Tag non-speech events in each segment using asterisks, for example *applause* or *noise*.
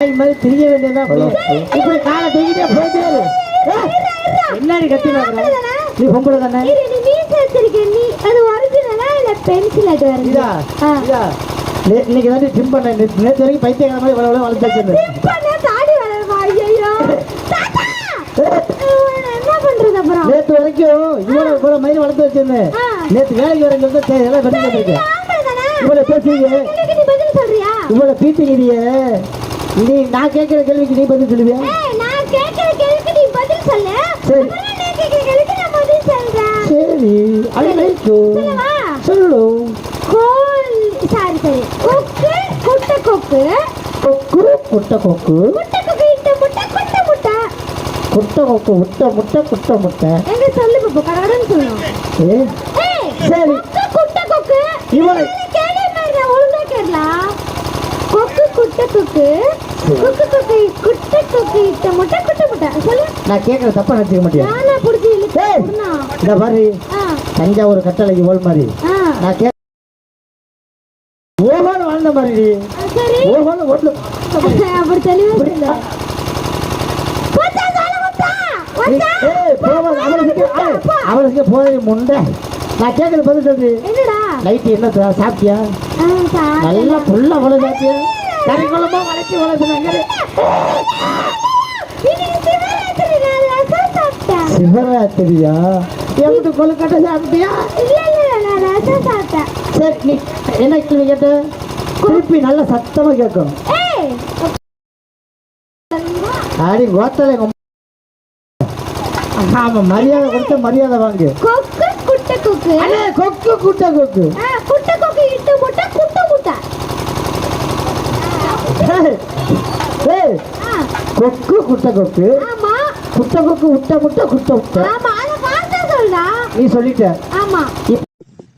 மாதிரி திரிய வேண்டியதா இப்படி காலை தூக்கிட்டே போயிட்டே என்னடி நீ பொம்பளை தானே? நீ மீச வச்சிருக்க நீ அது ஒரிஜினலா இல்ல பென்சில் அது வருது இன்னைக்கு தான் ட்ரிம் பண்ணேன் நேத்து வரைக்கும் பைத்தியக்கார மாதிரி இவ்வளவு வளர்த்து வச்சிருந்தேன். பண்ண தாடி வளருமா? ஐயோ தாத்தா! உன்னை என்ன பண்றது அப்புறம்? நேத்து வரைக்கும் இவ்வளவு இவ்வளவு மயில் வளர்த்து வச்சிருந்தேன். நேத்து வேலைக்கு வரங்க எல்லாம் பண்ணி வந்திருக்கேன் இவ்வளவு பேசுறீங்க. இவ்வளவு நீ நான் கேட்கிற கேள்விக்கு நீ பதில் சொல்லுவியா? நான் கேக்குற கேள்விக்கு நீ பதில் சொல்லு. சரி. அப்புறம் நான் கேக்குற கேள்விக்கு நான் பதில் சொல்றேன். சரி சொல்லவா? சொல்லு. கோல் சாரி சரி. கொக்கு குட்டை கொக்கு கொக்கு குட்டை கொக்கு முட்டை கொக்கு இட்ட முட்டை குட்டை முட்டை. குட்டை கொக்கு முட்டை முட்டை குட்டை முட்டை. எங்க சொல்லு பாப்பா கடகடன்னு சொல்லணும். ஏ ஏய் சரி. கொக்கு குட்டை கொக்கு இவனை கேள்வி மாதிரி ஒழுங்கா கேட்கலாம் குட்டை இட்ட முட்டை குட்டை முட்டை. சொல்லு. நான் கேட்கற தப்பா நினைச்சுக்க மாட்டேன் நானா புடிச்சு இழுத்து? இந்த தஞ்சாவூர் கட்டளைக்கு ஓல் மாதிரி. நான் கே ஓஹோன்னு வாழ்ந்த மாதிரி. ஓஹோன்னு ஓட்டு *laughs* அப்படி தெளிவா போவாது அவளுக்கு போய் முண்டை. நான் கேட்கறது பதில் சொல்லு. நைட்டு என்ன சாப்பிட்டியா. நல்லா புள்ள வள சாப்பிட்டியா குழம்பா வளைச்சி வளர்த்துனாங்க. சிவராத்திரியா? எப்படி கொழுக்கட்டை சாப்பிட்டியா. சரி நீ என்ன கேள்வி கேட்ட? திருப்பி நல்லா சத்தமா கேட்கும் ஆடி கோத்தலை ஆமா மரியாதை கொடுத்த மரியாதை வாங்கு. கொக்கு குட்டை கொக்கு. கொக்கு குட்டை கொக்கு இட்டு முட்டை குட்டை முட்டை ஏய், ஏய், ஆ, கொக்கு குட்டை கொக்கு. ஆமா. குட்டை கொக்கு முட்டை முட்டை. குட்டை சொல்றா. நீ சொல்லிட்ட. ஆமா.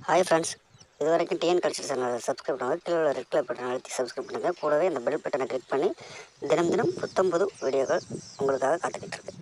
ஹாய் ஃப்ரெண்ட்ஸ் இது வரைக்கும் டிஎன் கல்ச்சர் சேனலை சப்ஸ்கிரைப் பண்ணுங்கள் கீழே உள்ள ரெட் கலர் பட்டன் அழுத்தி சப்ஸ்கிரைப் பண்ணுங்கள் கூடவே இந்த பெல் பட்டனை கிளிக் பண்ணி தினம் தினம் புத்தம் புது வீடியோக்கள் உங்களுக்காக காத்துக்கிட்டு இருக்கு.